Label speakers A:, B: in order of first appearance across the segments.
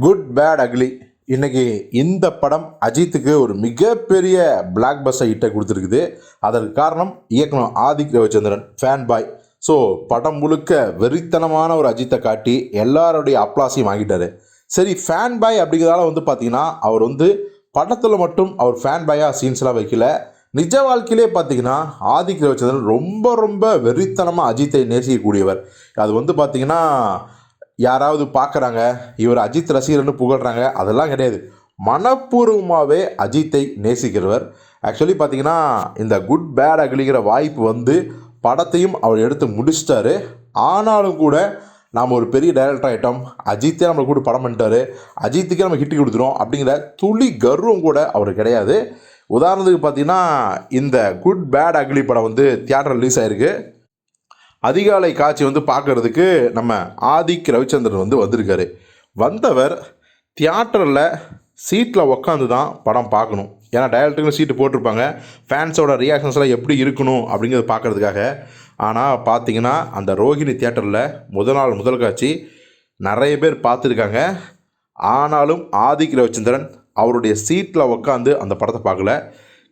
A: Good bad ugly இன்றைக்கி இந்த படம் அஜித்துக்கு ஒரு மிகப்பெரிய பிளாக் பஸ்ஸை ஹிட்டை கொடுத்துருக்குது. அதற்கு காரணம் இயக்குனர் Adhik Ravichandran fan boy so படம் முழுக்க வெறித்தனமான ஒரு அஜித்தை காட்டி எல்லாருடைய அப்ளாஸையும் வாங்கிட்டாரு. சரி ஃபேன் பாய் அப்படிங்கிறதால வந்து பார்த்திங்கன்னா அவர் வந்து படத்தில் மட்டும் அவர் ஃபேன் பாயாக சீன்ஸ்லாம் வைக்கல. நிஜ வாழ்க்கையிலே பார்த்தீங்கன்னா ஆதிக் ரவிச்சந்திரன் ரொம்ப ரொம்ப வெறித்தனமாக அஜித்தை நேசிக்கக்கூடியவர். அது வந்து பார்த்தீங்கன்னா யாராவது பார்க்குறாங்க இவர் அஜித் ரசிகர்னு புகழ்கிறாங்க அதெல்லாம் கிடையாது. மனப்பூர்வமாகவே அஜித்தை நேசிக்கிறவர். ஆக்சுவலி பார்த்தீங்கன்னா இந்த குட் பேட் அகிலிங்கிற வாய்ப்பு வந்து படத்தையும் அவர் எடுத்து முடிச்சிட்டாரு. ஆனாலும் கூட நாம் ஒரு பெரிய டைரக்டர் ஆகிட்டோம் அஜித்தே நம்மளை கூட படம் பண்ணிட்டாரு. அஜித்துக்கே நம்ம ஹிட்டு கொடுத்துரும் அப்படிங்கிற துளி கர்வம் கூட அவர் கிடையாது. உதாரணத்துக்கு பார்த்தீங்கன்னா இந்த குட் பேட் அக்லி படம் வந்து தியேட்டர் ரிலீஸ் ஆயிருக்கு. அதிகாலை காட்சி வந்து பார்க்கறதுக்கு நம்ம ஆதிக் ரவிச்சந்திரன் வந்து வந்திருக்காரு. வந்தவர் தியேட்டரில் சீட்டில் உக்காந்து தான் படம் பார்க்கணும். ஏன்னா டைரக்டருங்க சீட்டு போட்டிருப்பாங்க. ஃபேன்ஸோட ரியாக்ஷன்ஸ்லாம் எப்படி இருக்கணும் அப்படிங்கிறத பார்க்கறதுக்காக. ஆனால் பார்த்தீங்கன்னா அந்த ரோஹிணி தியேட்டரில் முதல் நாள் முதல் காட்சி நிறைய பேர் பார்த்துருக்காங்க. ஆனாலும் ஆதிக் ரவிச்சந்திரன் அவருடைய சீட்டில் உக்காந்து அந்த படத்தை பார்க்கல.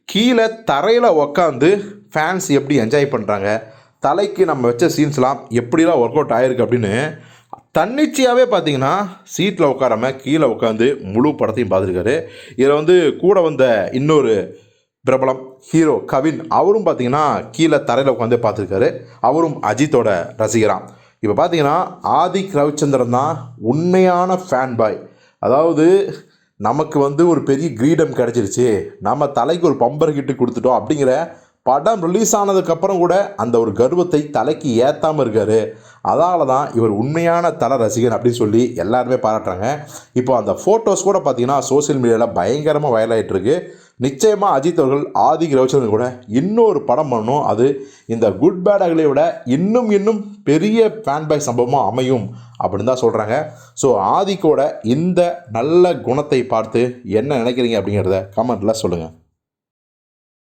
A: கீழே தரையில் உக்காந்து ஃபேன்ஸ் எப்படி என்ஜாய் பண்ணுறாங்க தலைக்கு நம்ம வச்ச சீன்ஸ்லாம் எப்படிலாம் ஒர்க் அவுட் ஆயிருக்கு அப்படின்னு தன்னிச்சையாகவே பார்த்தீங்கன்னா சீட்டில் உட்காராமல் கீழே உட்காந்து முழு படத்தையும் பார்த்துருக்காரு. இதில் வந்து கூட வந்த இன்னொரு பிரபலம் ஹீரோ கவின் அவரும் பார்த்தீங்கன்னா கீழே தரையில் உட்காந்து பார்த்துருக்காரு. அவரும் அஜித்தோட ரசிகராம். இப்போ பார்த்தீங்கன்னா ஆதிக் ரவிச்சந்திரன் தான் உண்மையான ஃபேன் பாய் அதாவது நமக்கு வந்து ஒரு பெரிய கிரீடம் கிடச்சிருச்சு. நம்ம தலைக்கு ஒரு பம்பர் கிட்டு கொடுத்துட்டோம் அப்படிங்கிற படம் ரிலீஸ் ஆனதுக்கப்புறம் கூட அந்த ஒரு கர்வத்தை தலைக்கு ஏற்றாமல் இருக்காரு. அதால தான் இவர் உண்மையான தல ரசிகன் அப்படின்னு சொல்லி எல்லாருமே பாராட்டுறாங்க. இப்போ அந்த ஃபோட்டோஸ் கூட பார்த்தீங்கன்னா சோஷியல் மீடியாவில் பயங்கரமாக வயலாகிட்டுருக்கு நிச்சயமாக அஜித் அவர்கள் ஆதி ரவிச்சந்திரன் கூட இன்னொரு படம் பண்ணணும். அது இந்த குட் பேட் அகலை விட இன்னும் இன்னும் பெரிய ஃபேன் பாய் சம்பவமாக அமையும் அப்படின்னு தான் சொல்கிறாங்க ஸோ ஆதிக்கோட இந்த நல்ல குணத்தை பார்த்து என்ன நினைக்கிறீங்க அப்படிங்கிறத கமெண்ட்டில் சொல்லுங்கள்